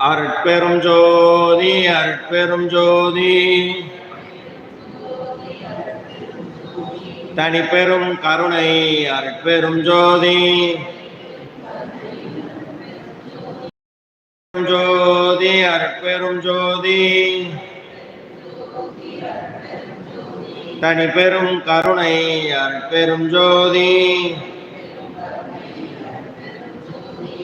அருட்பெரும் ஜோதி அருட்பெரும் ஜோதி. தனிப்பெரும் கருணை அருட்பெரும் ஜோதி. ஜோதி அருட்பெரும் ஜோதி. தனிப்பெரும் கருணை அருட்பெரும் ஜோதி.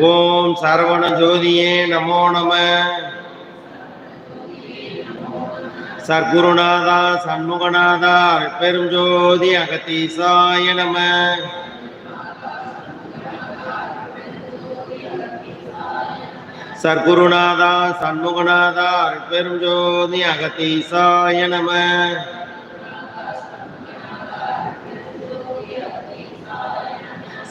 ஓம் சரவண ஜோதியே நமோ நம. சர்க்குருநாதா சண்முகநாதா பெரும் ஜோதி அகத்தீசாய நம. சர்க்குருநாதா சண்முகநாதா பெரும் ஜோதி அகத்தீசாய நம.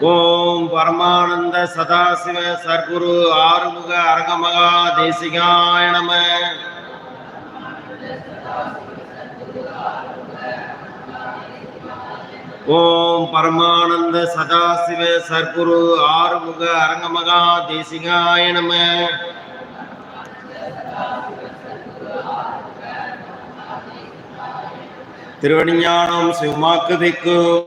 ஓம் பரமானந்த சதாசிவ சர்க்குரு ஆறுமுக அரங்கமகா தேசிகாய நம. ஓம் பரமானந்த சதாசிவ சர்க்குரு ஆறுமுக அரங்கமகா தேசிகாய நம. திருவடிஞானம் சிவமாக்குதைக்கும்.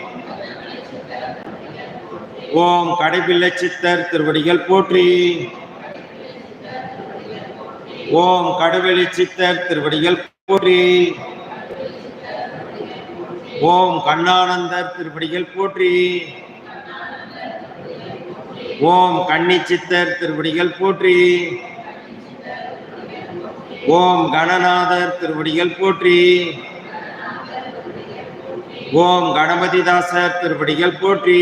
ஓம் கடைபிள்ளை சித்தர் திருவடிகள் போற்றி. ஓம் கடவுளி சித்தர் திருவடிகள் போற்றி. ஓம் கண்ணானந்தர் திருவடிகள் போற்றி. ஓம் கன்னி சித்தர் திருவடிகள் போற்றி. ஓம் கணநாதர் திருவடிகள் போற்றி. ஓம் கணபதிதாசர் திருவடிகள் போற்றி.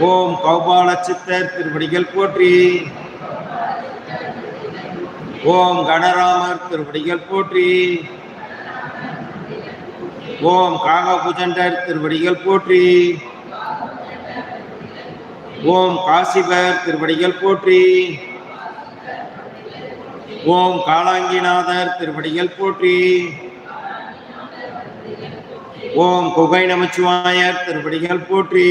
ஓம் கௌபால சித்தர் திருப்படிகள் போற்றி. ஓம் கணராமர் திருப்படிகள் போற்றி. ஓம் காகபுஜண்டர் திருவடிகள் போற்றி. ஓம் காசிபர் திருவடிகள் போற்றி. ஓம் காலாங்கிநாதர் திருவடிகள் போற்றி. ஓம் குகை நமச்சிவாயர் திருவடிகள் போற்றி.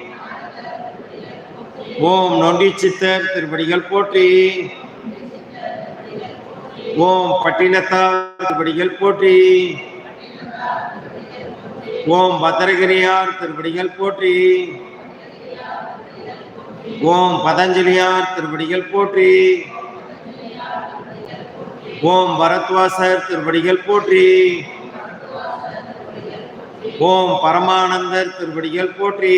ஓம் நொண்டி சித்தர் திருப்படிகள் போற்றி. ஓம் பட்டினத்தார் திருப்படிகள் போற்றி. ஓம் பத்திரகிரியார் திருப்படிகள் போற்றி. ஓம் பதஞ்சலியார் திருப்படிகள் போற்றி. ஓம் பரத்வாசர் திருப்படிகள் போற்றி. ஓம் பரமானந்தர் திருப்படிகள் போற்றி.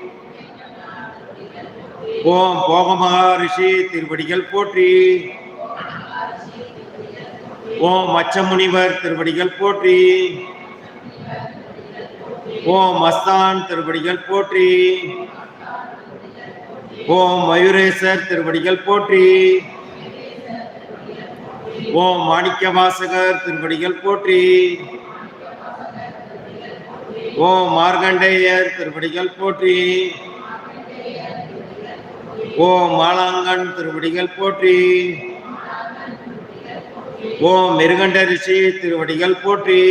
ஓம் போகமகரிஷி திருவடிகள் போற்றி. ஓம் மச்சமுனிவர் திருவடிகள் போற்றி. ஓம் மஸ்தான் திருவடிகள் போற்றி. ஓம் மயூரேசர் திருவடிகள் போற்றி. ஓம் மாணிக்க வாசகர் திருவடிகள் போற்றி. ஓம் மார்கண்டேயர் திருவடிகள் போற்றி. ஓம் மாலாங்கன் திருவடிகள் போற்றி. ஓம் மிருகண்ட ரிஷி திருவடிகள் போற்றி.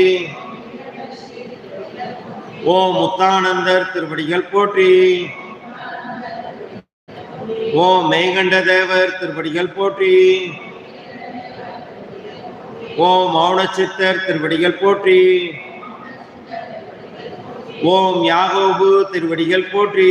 ஓம் முத்தானந்தர் திருவடிகள் போற்றி. ஓம் மெய்கண்ட தேவர் திருவடிகள் போற்றி. ஓம் மௌனச்சித்தர் திருவடிகள் போற்றி. ஓம் யாகோபு திருவடிகள் போற்றி.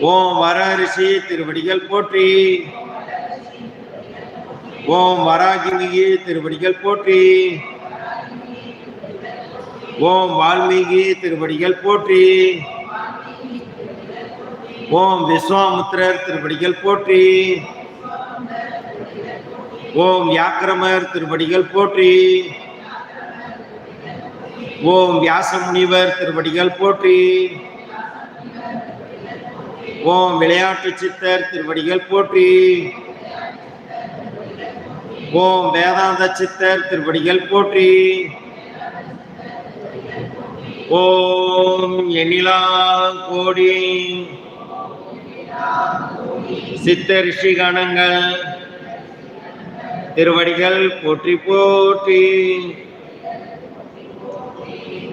ஓம் வர திருவடிகள் போற்றி. ஓம் வராகிமிகி திருவடிகள் போற்றி. ஓம் வால்மீகி திருவடிகள் போற்றி. ஓம் விஸ்வாமுத்திரர் திருவடிகள் போற்றி. ஓம் வியாக்கிரமர் திருவடிகள் போற்றி. ஓம் வியாச முனிவர் திருவடிகள் போற்றி. ஓம் விளையாட்டு சித்தர் திருவடிகள் போற்றி. ஓம் வேதாந்த சித்தர் திருவடிகள் போற்றி. ஓம் எண்ணிலா கோடி. சித்த ரிஷி கணங்கள் திருவடிகள் போற்றி போற்றி.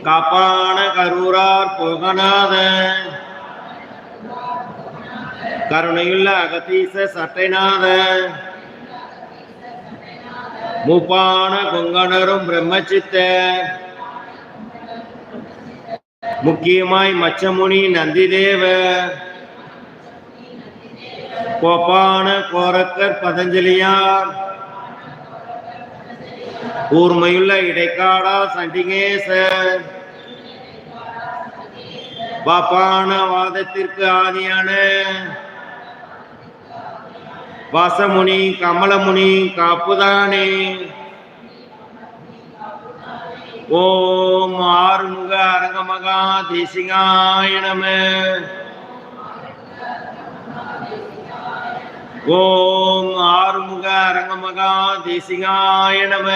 காப்பான கரூரார் போகநாத கருணையுள்ள அகதீச சட்டைநாத. மூப்பான கொங்கணரும் பிரம்மச்சித்த. முக்கியமாய் மச்சமுனி நந்திதேவ. கோப்பான கோரக்கர் பதஞ்சலியார். கூர்மையுள்ள இடைக்காடா சண்டிகேச. பாப்பான வாதத்திற்கு ஆதியான. வாசமுனி கமலமுனி காப்புதானே. ஓம் ஆறுமுக அரங்கமகா தேசிகாய நம. ஓம் ஆறுமுக அரங்கமகா தேசிகாய நம.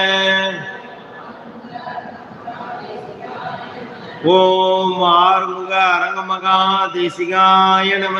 ஓம் ஆறுமுக அரங்கமகா தேசிகாய நம.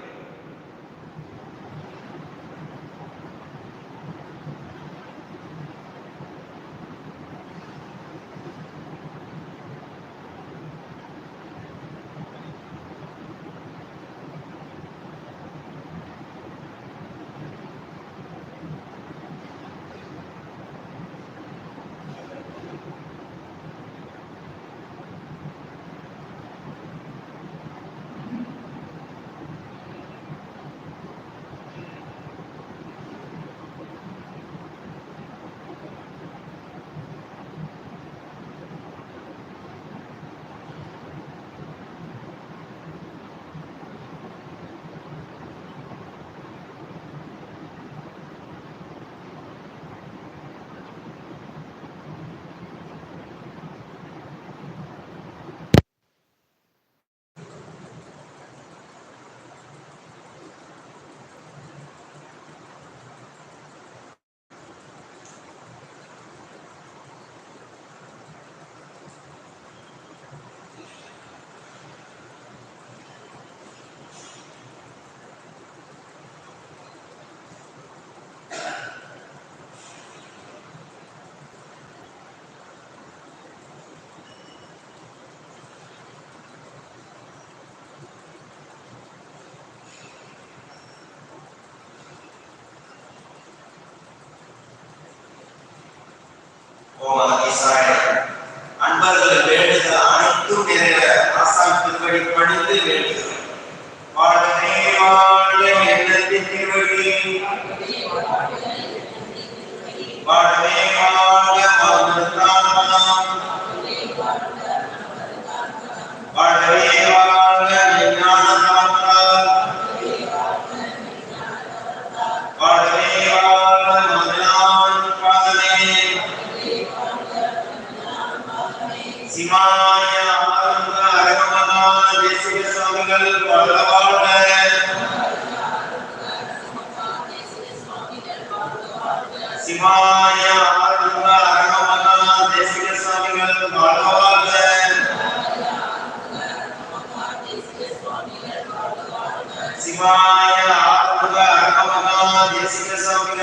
ஓம் இஸ்ராயல் அன்பர்கள் தேசிக சுவாமிகள் சிவாய ஆனந்த அரகமகா தேசிக சுவாமிகள் வாழ்க சிவாய தேசிக சுவாமிகள்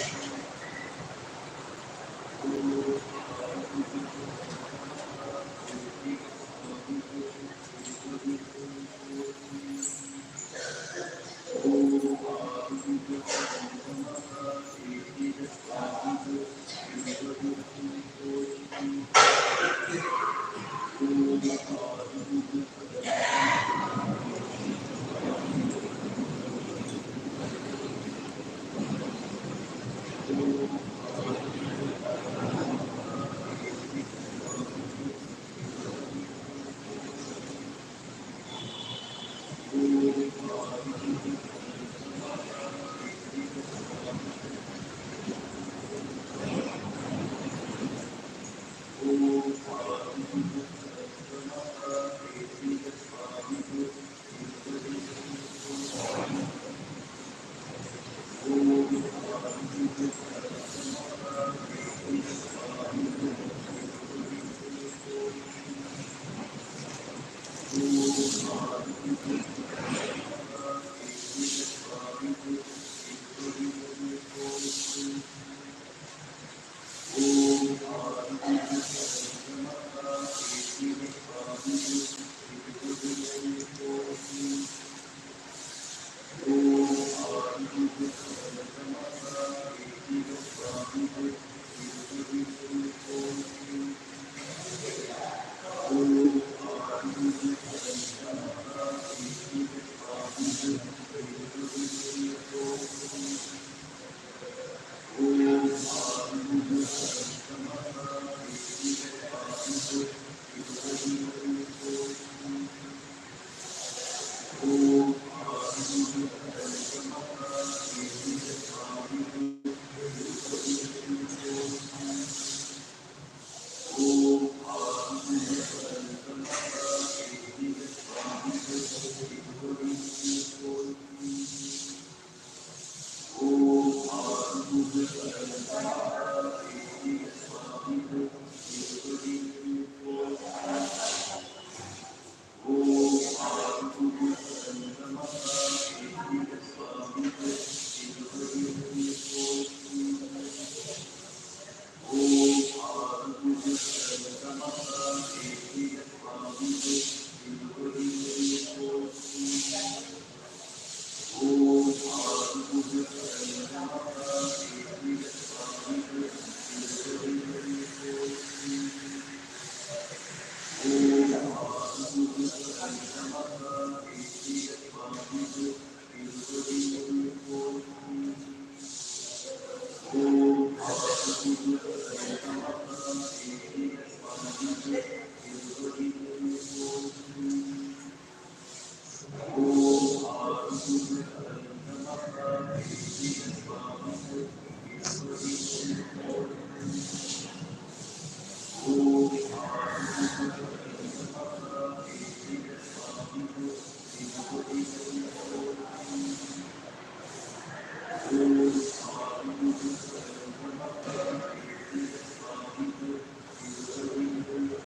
Thank you.